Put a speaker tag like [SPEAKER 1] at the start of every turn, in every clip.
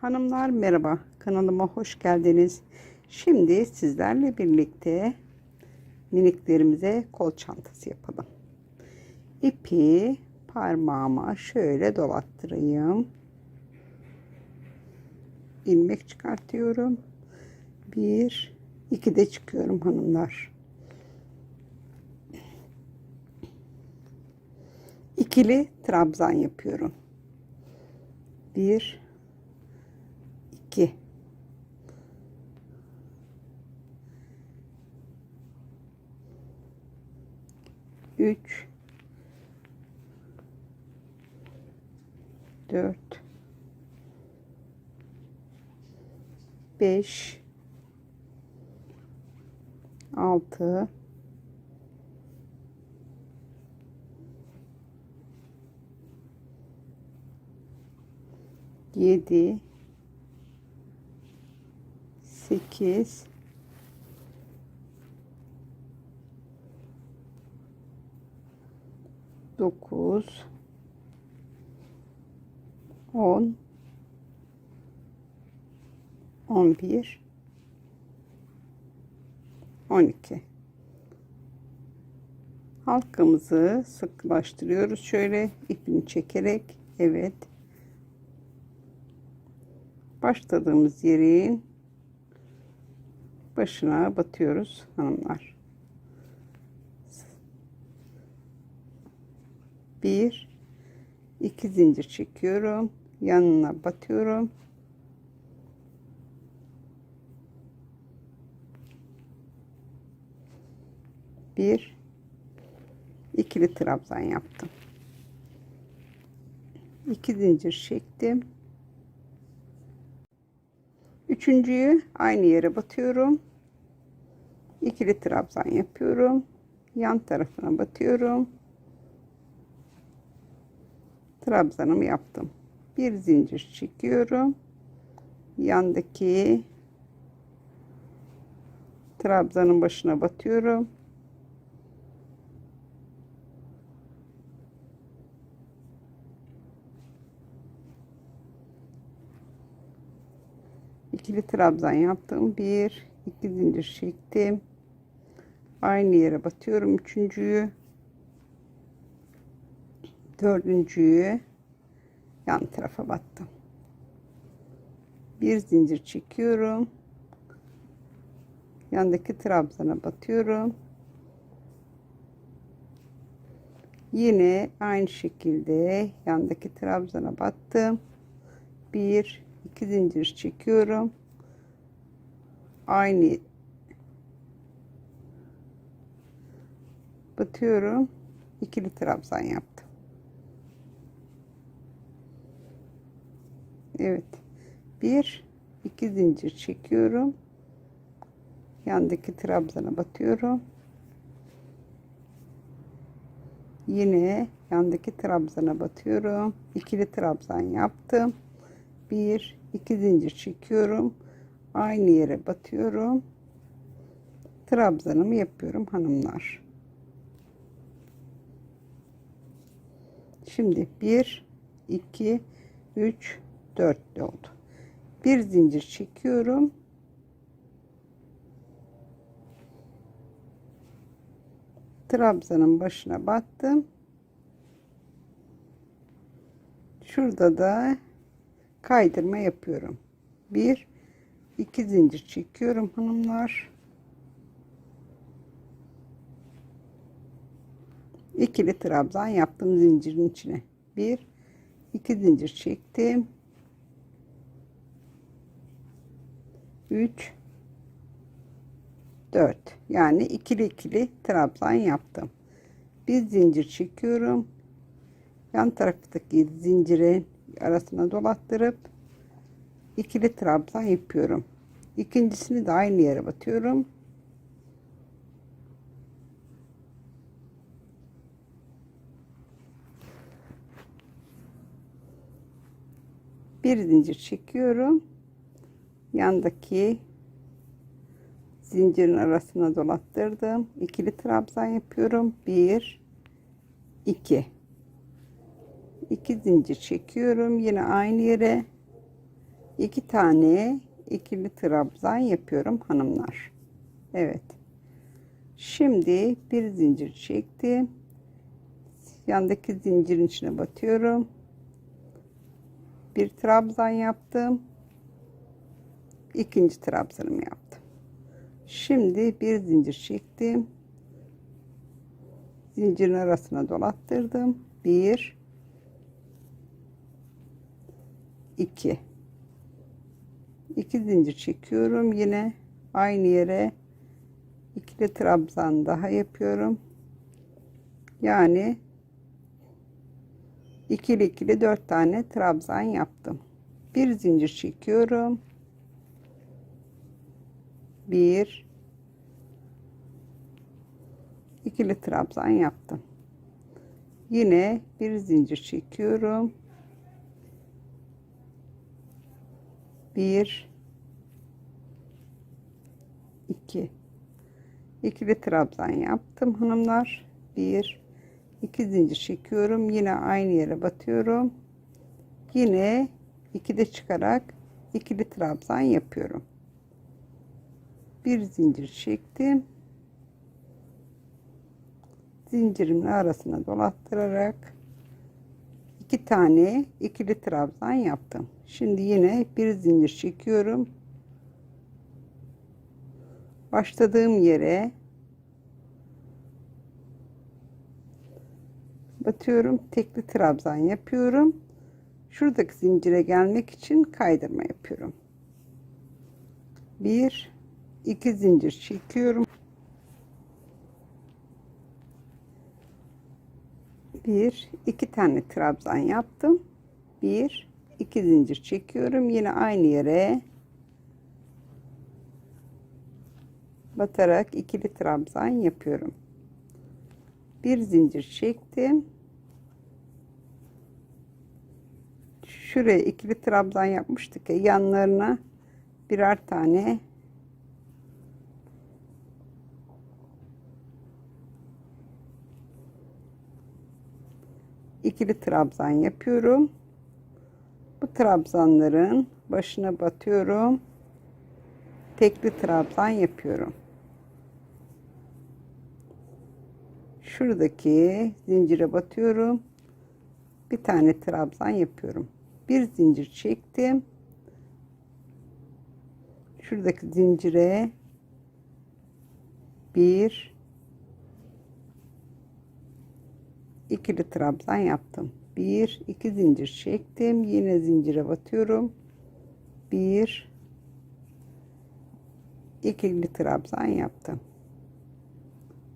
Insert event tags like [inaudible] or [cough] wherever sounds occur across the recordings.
[SPEAKER 1] Hanımlar merhaba kanalıma hoş geldiniz. Şimdi sizlerle birlikte miniklerimize kol çantası yapalım. İpi parmağıma şöyle dolattırayım. ilmek çıkartıyorum. Bir, iki de çıkıyorum hanımlar. İkili trabzan yapıyorum. Bir, 2 3 4 5 6 7 8 9 10 11 12 halkamızı sıklaştırıyoruz şöyle ipini çekerek. Evet. Başladığımız yerin başına batıyoruz hanımlar. Bir, iki zincir çekiyorum. Yanına batıyorum. Bir, ikili trabzan yaptım. İki zincir çektim. Üçüncüyü aynı yere batıyorum. İkili trabzan yapıyorum. Yan tarafına batıyorum. Trabzanımı yaptım. Bir zincir çekiyorum. Yandaki trabzanın başına batıyorum. ikili trabzan yaptım. Bir, iki zincir çektim. Aynı yere batıyorum. Üçüncüyü, dördüncüyü yan tarafa battım. Bir zincir çekiyorum. Yandaki trabzana batıyorum. Yine aynı şekilde yandaki trabzana battım. Bir, iki zincir çekiyorum. Aynı batıyorum. ikili trabzan yaptım. Evet. Bir, iki zincir çekiyorum. Yandaki trabzana batıyorum. Yine yandaki trabzana batıyorum. ikili trabzan yaptım. Bir, iki zincir çekiyorum. Aynı yere batıyorum. Trabzanımı yapıyorum hanımlar. Şimdi 1 2 3 4 oldu. Bir zincir çekiyorum. Trabzanın başına battım. Şurada da kaydırma yapıyorum. Bir, iki zincir çekiyorum hanımlar. İkili trabzan yaptım zincirin içine. Bir, iki zincir çektim. Üç, dört. Yani ikili ikili trabzan yaptım. Bir zincir çekiyorum. Yan taraftaki zincirin arasına dolattırıp ikili trabzan yapıyorum. İkincisini de aynı yere batıyorum. Bir zincir çekiyorum. Yandaki zincirin arasına dolattırdım. İkili trabzan yapıyorum. Bir, iki. 2 zincir çekiyorum yine aynı yere iki tane ikili trabzan yapıyorum hanımlar. Evet. Şimdi bir zincir çektim. Yandaki zincirin içine batıyorum. Bir trabzan yaptım. İkinci trabzanımı yaptım. Şimdi bir zincir çektim. Zincirin arasına dolattırdım. Bir, iki. İki zincir çekiyorum. Yine aynı yere ikili trabzan daha yapıyorum. Yani ikili ikili dört tane trabzan yaptım. Bir zincir çekiyorum. Bir ikili trabzan yaptım. Yine bir zincir çekiyorum. Bir iki ikili trabzan yaptım hanımlar. Bir iki zincir çekiyorum. Yine aynı yere batıyorum. Yine iki de çıkarak ikili trabzan yapıyorum. Bir zincir çektim. Zincirimin arasına dolattırarak iki tane ikili trabzan yaptım. Şimdi yine bir zincir çekiyorum. Başladığım yere batıyorum. Tekli trabzan yapıyorum. Şuradaki zincire gelmek için kaydırma yapıyorum. Bir, iki zincir çekiyorum. Bir, iki tane trabzan yaptım. Bir, iki zincir çekiyorum. Yine aynı yere batarak ikili trabzan yapıyorum. Bir zincir çektim. Şuraya ikili trabzan yapmıştık ya yanlarına birer tane ikili trabzan yapıyorum. Bu trabzanların başına batıyorum. Tekli trabzan yapıyorum. Şuradaki zincire batıyorum. Bir tane trabzan yapıyorum. Bir zincir çektim. Şuradaki zincire bir ikili trabzan yaptım. Bir iki zincir çektim. Yine zincire batıyorum. Bir ikili trabzan yaptım.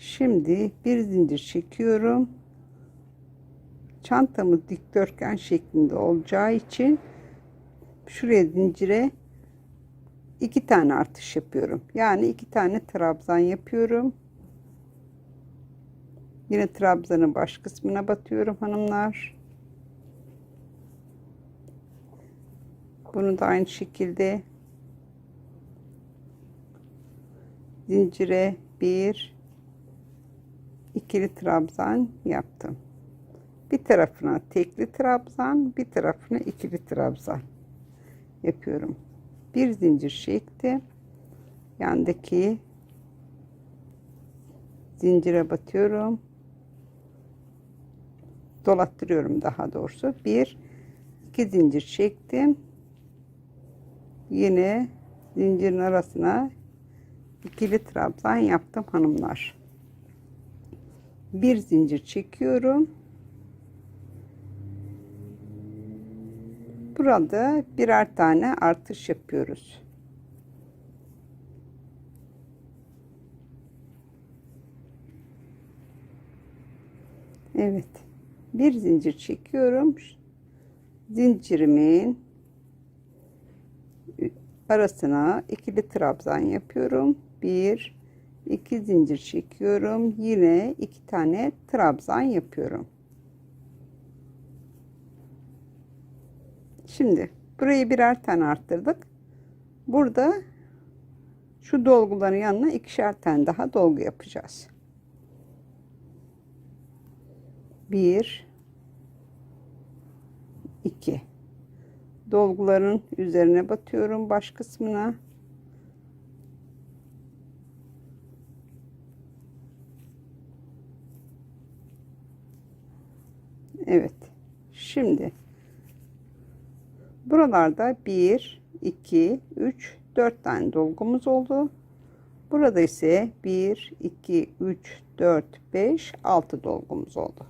[SPEAKER 1] Şimdi bir zincir çekiyorum. Çantamız dikdörtgen şeklinde olacağı için şuraya zincire iki tane artış yapıyorum. Yani iki tane trabzan yapıyorum. Yine trabzanın baş kısmına batıyorum hanımlar. Bunu da aynı şekilde zincire bir ikili trabzan yaptım. Bir tarafına tekli trabzan, bir tarafına ikili trabzan yapıyorum. Bir zincir çektim. Yandaki zincire batıyorum. Dolattırıyorum daha doğrusu. Bir, iki zincir çektim. Yine zincirin arasına ikili trabzan yaptım hanımlar. Bir zincir çekiyorum. Burada birer tane artış yapıyoruz. Evet. Bir zincir çekiyorum. Zincirimin arasına ikili trabzan yapıyorum. Bir, iki zincir çekiyorum. Yine iki tane trabzan yapıyorum. Şimdi burayı birer tane arttırdık. Burada şu dolguların yanına ikişer tane daha dolgu yapacağız. Bir, iki. dolguların üzerine batıyorum baş kısmına. Evet. Şimdi buralarda 1 2 3 4 tane dolgumuz oldu. Burada ise 1 2 3 4 5 6 dolgumuz oldu.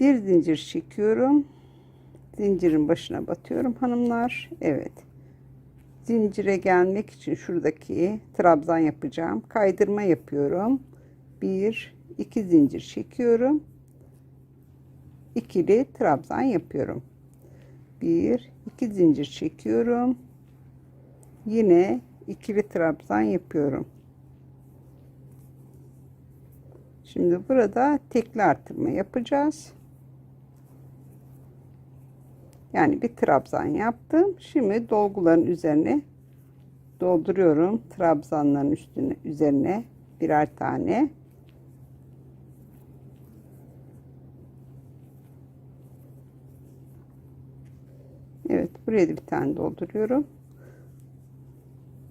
[SPEAKER 1] Bir zincir çekiyorum. Zincirin başına batıyorum hanımlar. Evet. Zincire gelmek için şuradaki trabzan yapacağım. Kaydırma yapıyorum. Bir, iki zincir çekiyorum. İkili trabzan yapıyorum. Bir, iki zincir çekiyorum. Yine ikili trabzan yapıyorum. Şimdi burada tekli artırma yapacağız. Yani bir trabzan yaptım. Şimdi dolguların üzerine dolduruyorum. Trabzanların üstüne üzerine birer tane. Evet, buraya da bir tane dolduruyorum.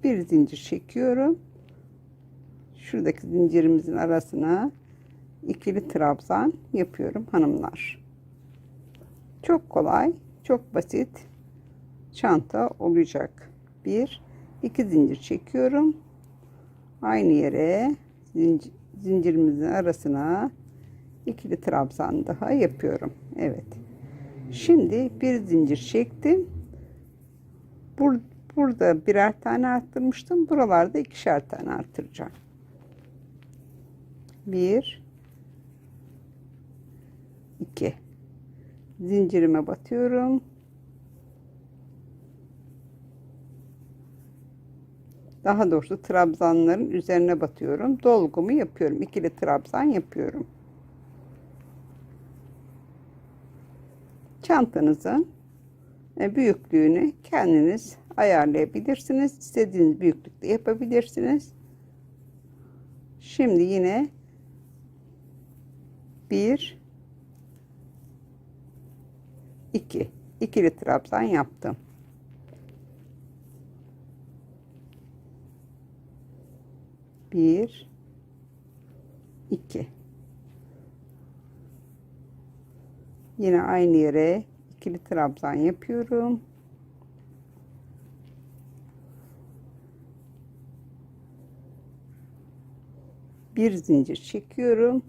[SPEAKER 1] Bir zincir çekiyorum. Şuradaki zincirimizin arasına ikili trabzan yapıyorum hanımlar. Çok kolay çok basit çanta olacak. Bir, iki zincir çekiyorum. Aynı yere zincir, zincirimizin arasına ikili trabzan daha yapıyorum. Evet. Şimdi bir zincir çektim. Bur burada birer tane arttırmıştım. Buralarda ikişer tane arttıracağım. Bir, iki zincirime batıyorum. Daha doğrusu trabzanların üzerine batıyorum. Dolgumu yapıyorum. İkili trabzan yapıyorum. Çantanızın büyüklüğünü kendiniz ayarlayabilirsiniz. İstediğiniz büyüklükte yapabilirsiniz. Şimdi yine bir 2 ikili trabzan yaptım. Bir, iki. Yine aynı yere ikili trabzan yapıyorum. Bir zincir çekiyorum.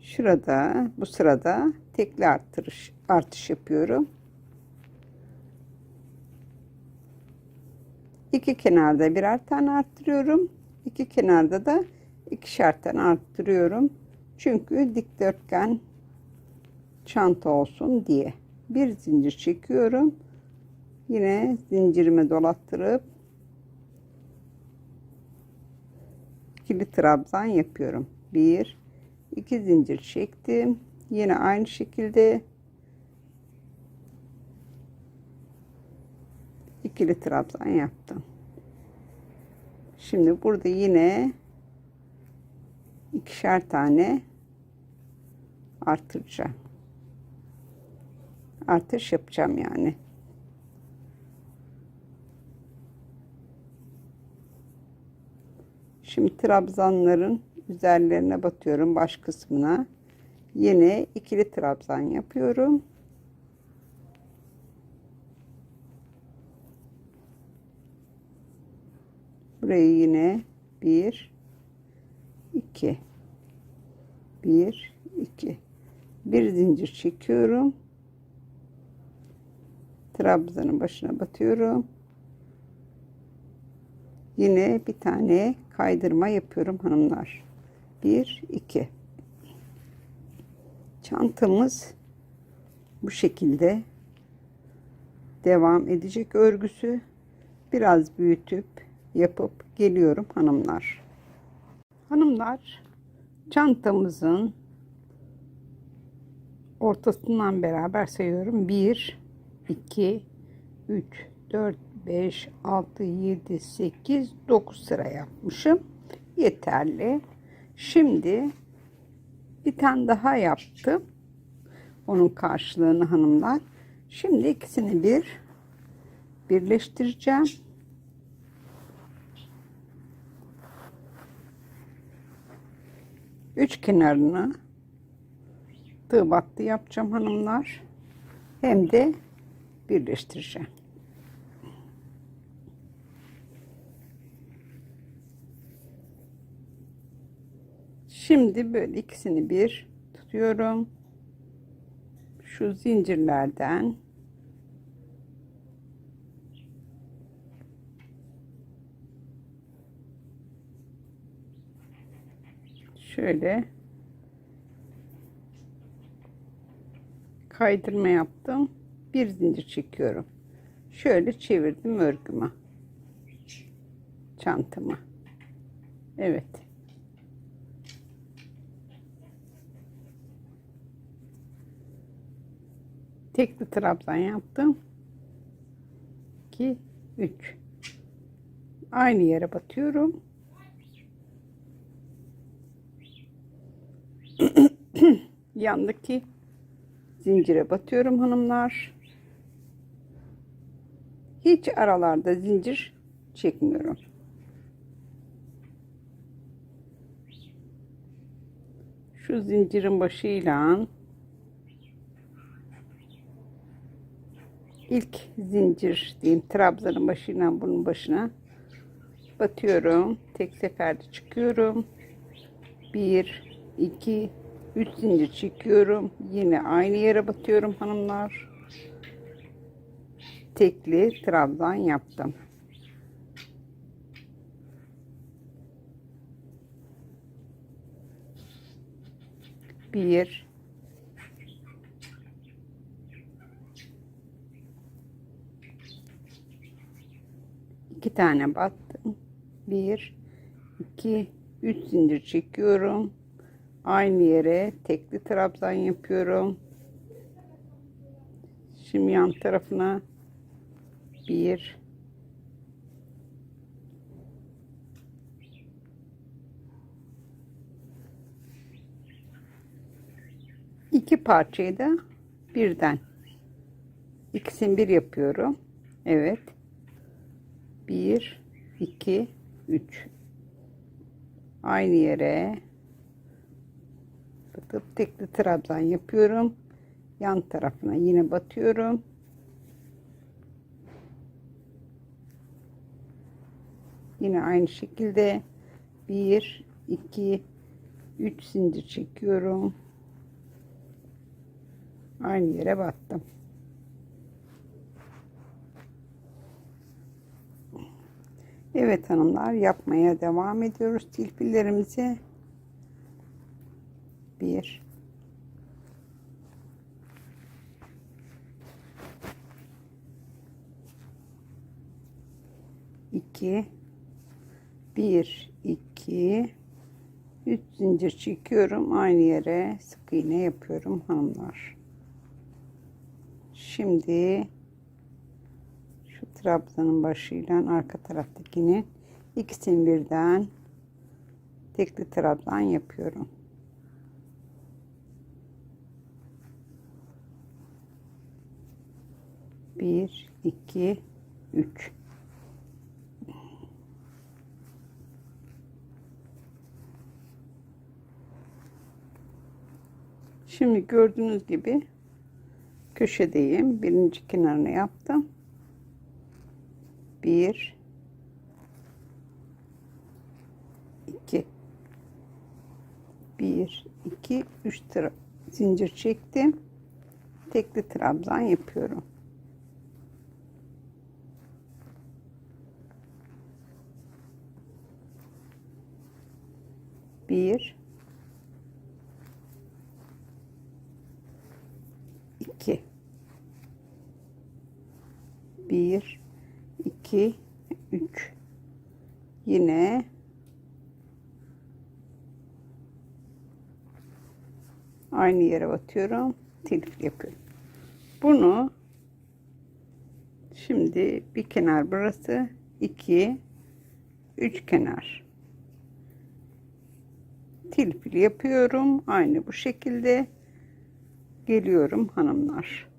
[SPEAKER 1] Şurada bu sırada tekli artırış artış yapıyorum. İki kenarda birer tane arttırıyorum. İki kenarda da ikişer tane arttırıyorum. Çünkü dikdörtgen çanta olsun diye. Bir zincir çekiyorum. Yine zincirime dolattırıp ikili trabzan yapıyorum. Bir, 2 zincir çektim yine aynı şekilde ikili trabzan yaptım şimdi burada yine ikişer tane artıracağım artış yapacağım yani. Şimdi trabzanların üzerlerine batıyorum baş kısmına. Yine ikili trabzan yapıyorum. Burayı yine bir iki. Bir iki. Bir zincir çekiyorum trabzanın başına batıyorum. Yine bir tane kaydırma yapıyorum hanımlar. 1 2 çantamız bu şekilde devam edecek örgüsü. Biraz büyütüp yapıp geliyorum hanımlar. Hanımlar çantamızın ortasından beraber sayıyorum. 1 2 3 4 5 6 7 8 9 sıra yapmışım yeterli Şimdi bir tane daha yaptım. Onun karşılığını hanımlar. Şimdi ikisini bir birleştireceğim. Üç kenarını tığ battı yapacağım hanımlar. Hem de birleştireceğim. Şimdi böyle ikisini bir tutuyorum. Şu zincirlerden şöyle kaydırma yaptım. Bir zincir çekiyorum. Şöyle çevirdim örgümü. Çantamı. Evet. Tekli trabzan yaptım. 2 3 Aynı yere batıyorum. [clears throat] Yandaki zincire batıyorum hanımlar. Hiç aralarda zincir çekmiyorum. Şu zincirin başıyla ilk zincir diyeyim trabzanın başıyla bunun başına batıyorum. Tek seferde çıkıyorum. 1 2 3 zincir çekiyorum. Yine aynı yere batıyorum hanımlar. Tekli trabzan yaptım. Bir iki tane battım. Bir, iki, üç zincir çekiyorum. Aynı yere tekli trabzan yapıyorum. Şimdi yan tarafına bir, iki parçayı da birden ikisini bir yapıyorum. Evet. Bir, iki, üç. Aynı yere batıp tekli trabzan yapıyorum. Yan tarafına yine batıyorum. Yine aynı şekilde bir, iki, üç zincir çekiyorum. Aynı yere battım. Evet hanımlar yapmaya devam ediyoruz tilpilerimizi. Bir. iki, bir, iki, üç zincir çekiyorum aynı yere sık iğne yapıyorum hanımlar. Şimdi şu trabzanın başıyla arka taraftakinin ikisini birden tekli trabzan yapıyorum. Bir, iki, üç. Şimdi gördüğünüz gibi köşedeyim. Birinci kenarını yaptım. Bir, iki, bir, iki, üç tra zincir çektim. Tekli trabzan yapıyorum. Bir, 1 2 3 yine aynı yere batıyorum telif yapıyorum. Bunu şimdi bir kenar burası 2 3 kenar. Telif yapıyorum aynı bu şekilde. Geliyorum hanımlar.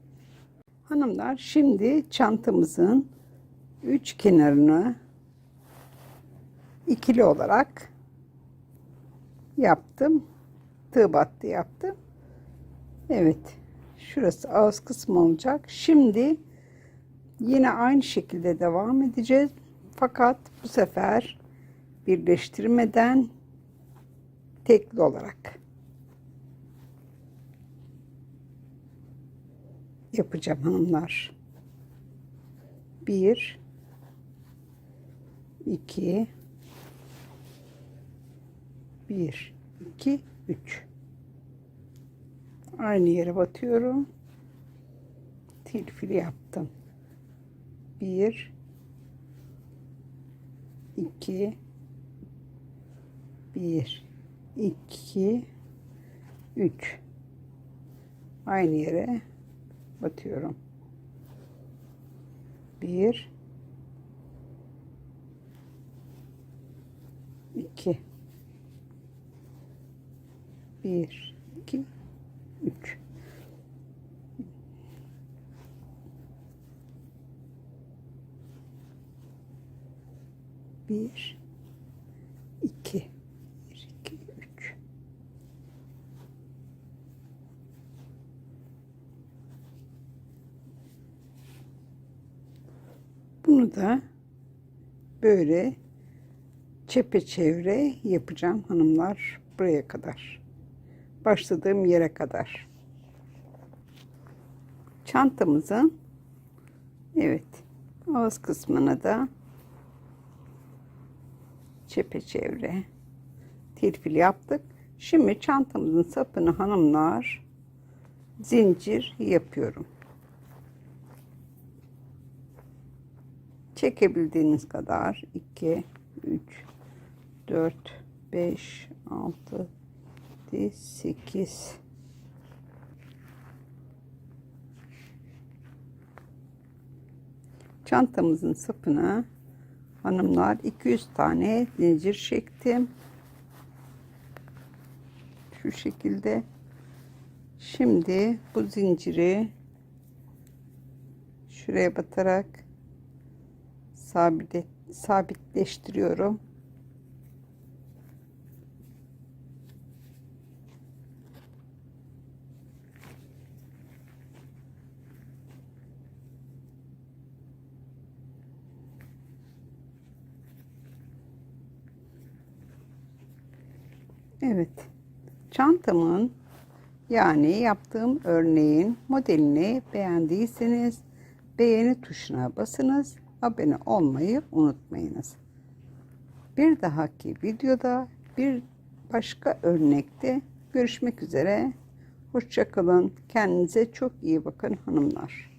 [SPEAKER 1] Hanımlar şimdi çantamızın üç kenarını ikili olarak yaptım. Tığ battı yaptım. Evet. Şurası ağız kısmı olacak. Şimdi yine aynı şekilde devam edeceğiz. Fakat bu sefer birleştirmeden tekli olarak yapacağım hanımlar. Bir, iki, bir, iki, üç. Aynı yere batıyorum. Tilfili yaptım. Bir, iki, bir, iki, üç. Aynı yere batıyorum. Bir, iki, bir, iki, üç. Bir, iki, bir, iki, üç. Bunu da böyle çepeçevre yapacağım hanımlar buraya kadar. Başladığım yere kadar. Çantamızın evet ağız kısmına da çepeçevre tilfil yaptık. Şimdi çantamızın sapını hanımlar zincir yapıyorum. Çekebildiğiniz kadar 2 3 4 5 6 7 8 çantamızın sapına hanımlar 200 tane zincir çektim. Şu şekilde. Şimdi bu zinciri şuraya batarak sabit sabitleştiriyorum. Evet. Çantamın yani yaptığım örneğin modelini beğendiyseniz beğeni tuşuna basınız abone olmayı unutmayınız. Bir dahaki videoda bir başka örnekte görüşmek üzere. Hoşçakalın. Kendinize çok iyi bakın hanımlar.